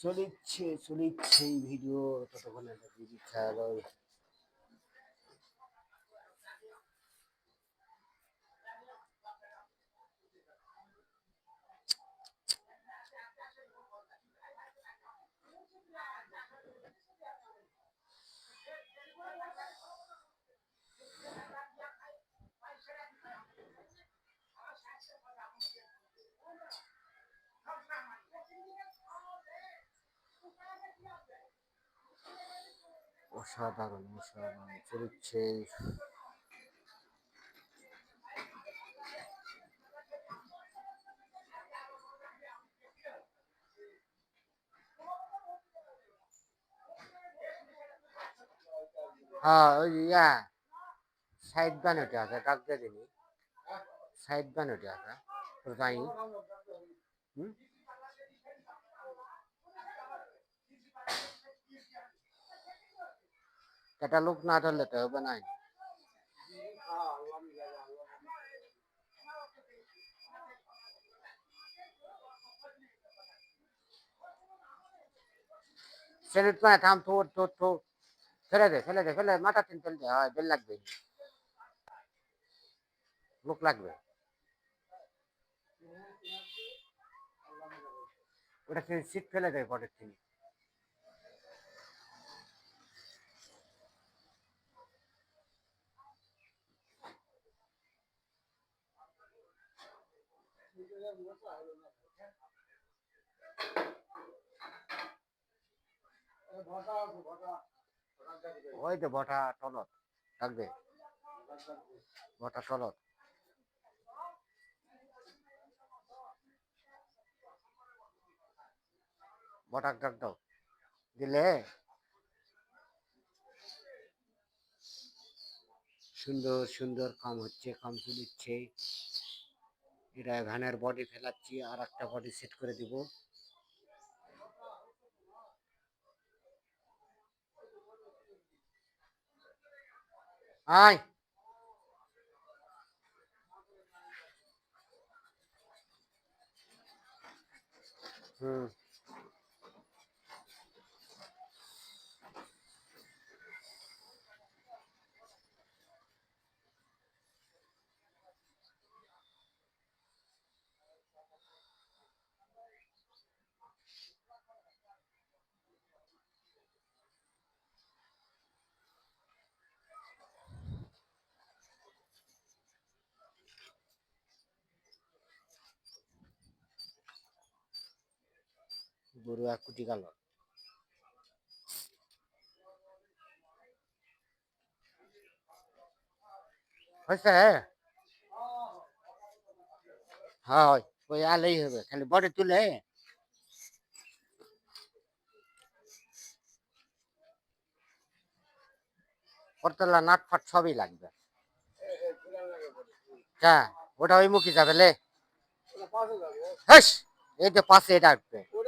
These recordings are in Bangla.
চলিচ্ছে চলিচ্ছে এই ভিডিও ততক্ষণে বিড়ি খেয়াল অসাধারণ অসাধারণ। চলিচ্ছে হ্যাঁ ওই ইয়া সাইড বান ওটা আছে, ডাক দিয়ে দিনি সাইড বান ওটা আছে তাই হুম? লোক না ধরলে তো হবে না সেলিট মানে থাম থোর থোর থোর ফেলে দে ফেলে দে ফেলে মাথা তিন ফেলে দে হয় বেল লাগবে লোক লাগবে ওটা সিট ফেলে দেয় পরের থেকে ওই তো বটা তলত, থাকবে। বটা তলত। বটাক ডাক দাও। দিলে? সুন্দর সুন্দর কাম হচ্ছে, কাম চলিচ্ছে। এটা ভ্যানের বডি ফেলাচ্ছি আর একটা বডি সেট করে দিব। আয়! হুম। গরু এক কোটি গেল হয়েছে হ্যাঁ ওই আলেই হবে। খালি বডি তুলে করতলা নাট ফাট সবই লাগবে। হ্যাঁ ওটা ওই মুখী যাবে লে। এই যে পাশে এটা আসবে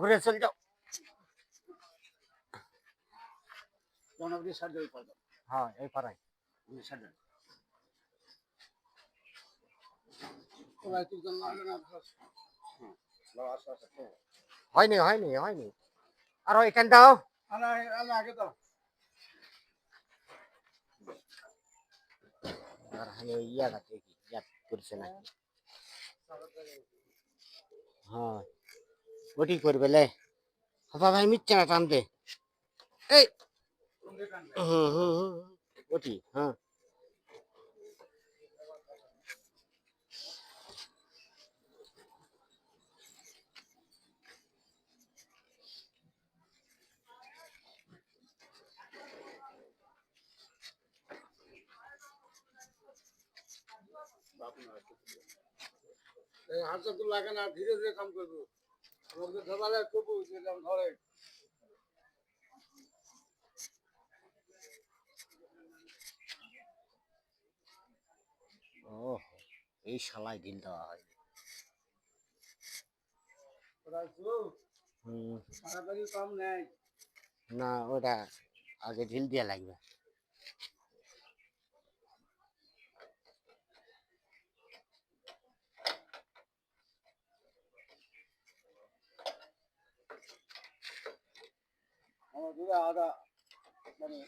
ঘুরে চল যাও। হ্যাঁ এই হয়নি হয়নি হয়নি। আর এখান দাও। আর হলো ইয়াটা দেখি ইয়া করছে নাকি? হ্যাঁ। ওটি করবে লে। হাফা ভাই মিথ্যা না টানতে। এই। হুম হুম হুম ওটি হ্যাঁ। হাতটা তো লাগে না ধীরে ধীরে কাম করব। আমাদের যেরকম ধরে। ও এই শালায় ঢিল দেওয়া হয় না ওটা আগে ঢিল দেওয়া লাগবে। আদা মানে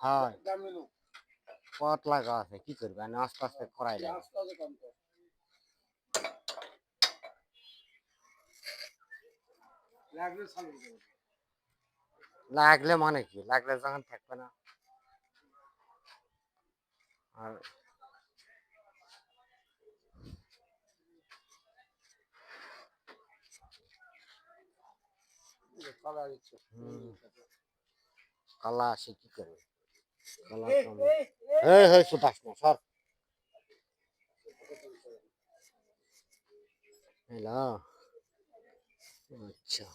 হয়। দামি লোক পথ লাগা আছে কি করবে? আমি আস্তে আস্তে করাই লাগে আস্তে আস্তে কম কর। লাগলে চালু লাগলে মানে কি? লাগলে যখন থাকবে না। আর কালা আসে কি করবে? কালা এই, হই সুতাস না সর। হ্যালো। আচ্ছা।